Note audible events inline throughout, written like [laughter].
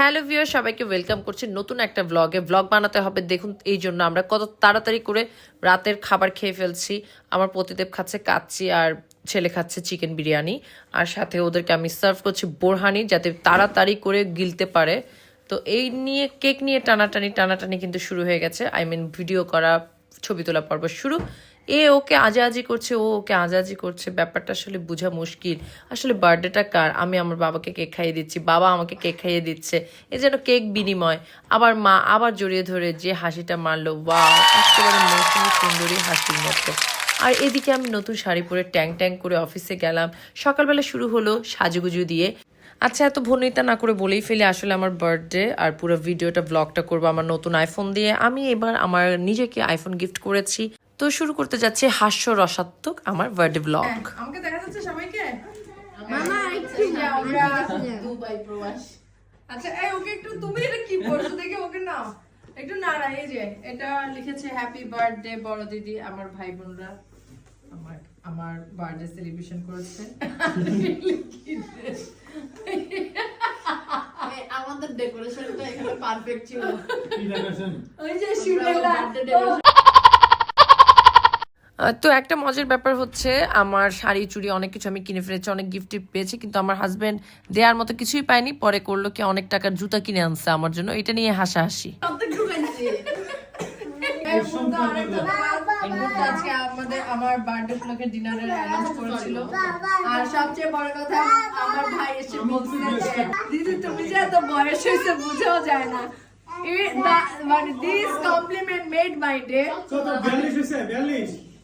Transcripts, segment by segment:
Hello viewer সবাইকে welcome করছি নতুন একটা ব্লগে ব্লগ বানাতে হবে, দেখুন, এই জন্য আমরা কত তাড়াতাড়ি করে রাতের খাবার খেয়ে ফেলছি। আমার পতিদেব খাচ্ছে কাচ্চি আর ছেলে খাচ্ছে চিকেন বিরিয়ানি। আর সাথে ওদেরকে আমি সার্ভ করছি বোরহানি, যাতে তাড়াতাড়ি করে গিলতে পারে। তো এই নিয়ে কেক নিয়ে টানাটানি টানাটানি কিন্তু শুরু হয়ে গেছে। আই মিন ভিডিও করা, ছবি তোলা পর্ব শুরু। এ ওকে আজাআজি করছে, ও ওকে আজাআজি করছে। ব্যাপারটা আসলে বোঝা মুশকিল। আসলে বার্থডেটা কার? আমি আমার বাবাকে কেক খাইয়ে দিচ্ছি, বাবা আমাকে কেক খাইয়ে দিচ্ছে। এ যেন কেক বিনিময়। আবার মা আবার জড়িয়ে ধরে যে হাসিটা মারলো। মৌসুমি সুন্দরী হাসির মতো। আর এদিকে আমি নতুন শাড়ি পরে ট্যাং ট্যাং করে অফিসে গেলাম। সকালবেলা শুরু হলো সাজুগুজু দিয়ে। আচ্ছা এত ভনিতা না করে বলেই ফেলে আসলে আমার বার্থডে আর পুরো ভিডিওটা, ব্লগটা করব আমার নতুন আইফোন দিয়ে। আমি এবার আমার নিজেকে আইফোন গিফট করেছি। তো শুরু করতে যাচ্ছে হাস্য রসাত্মক আমার বার্থডে ব্লগ আমাকে দেখা যাচ্ছে সবাইকে? মামা আমরা দুবাই প্রবাস। আচ্ছা এই ওকে একটু তুমি এটা কি পড়ছো? দেখে ওকে নাও। একটু নাড়া এই যে এটা লিখেছে হ্যাপি বার্থডে বড় দিদি আমার ভাই বোনরা আমার আমার বার্থডে সেলিব্রেশন করেছে। আমাদের ডেকোরেশনটা এখানে পারফেক্ট ছিল। ওই যে শিবেলা তো একটা মজার ব্যাপার হচ্ছে আমার শাড়ি চুড়ি অনেক কিছু আমি কিনে ফেলেছি অনেক গিফট পেয়েছি কিন্তু আমার হাজবেন্ড দেওয়ার মতো কিছুই পাইনি পরে করল কি অনেক টাকার জুতা কিনে আনছে আমার জন্য এটা নিয়ে হাসাহাসি মানে this compliment made my day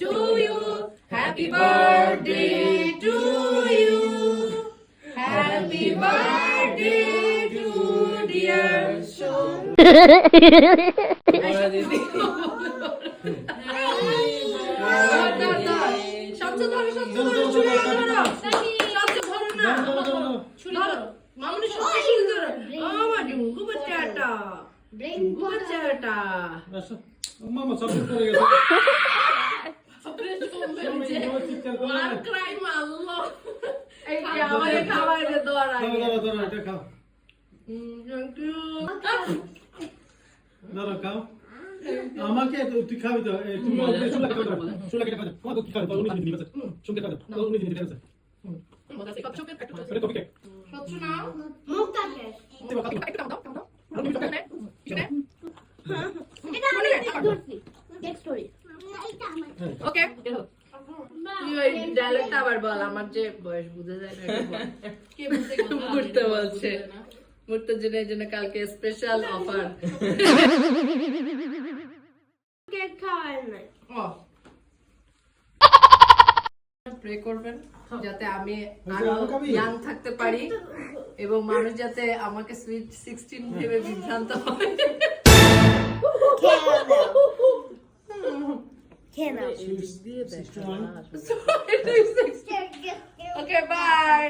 to you. Happy birthday to you. Happy birthday to dear soul. [laughs] সবচেয়ে ধরো সবচেয়ে ধরো ছুরি ধরো সবচেয়ে ধরো না ধরো মামুনি সবচেয়ে ছুরি ধরো আমার ডুঙ্গু বাচ্চাটা। ডুঙ্গু বাচ্চাটা। মামা সব ঠিক করে গেছে। আর ক্রাই মারলো এই যে আমাকে খাওয়াই দে দোয়ার ধরো ধরো এটা খাও। ধরো খাও। আমাকে তুই খাবি তো তুমি চুলা কেটে চুলা কেটে খাও তোমাকে কি খাবে উনি দিবে শুনতে খাবে। উনি দিবে এটা কপি ওকে ডায়লগটা আবার বল আমার যে বয়স বুঝে যায় না। কে বুঝতে বলছে। মুহূর্তের জন্য এই জন্য কালকে স্পেশাল অফার প্রে করবেন যাতে আমি আরও ইয়াং থাকতে পারি এবং মানুষ যাতে আমাকে সুইট সিক্সটিন ভেবে বিভ্রান্ত হয়। Okay bye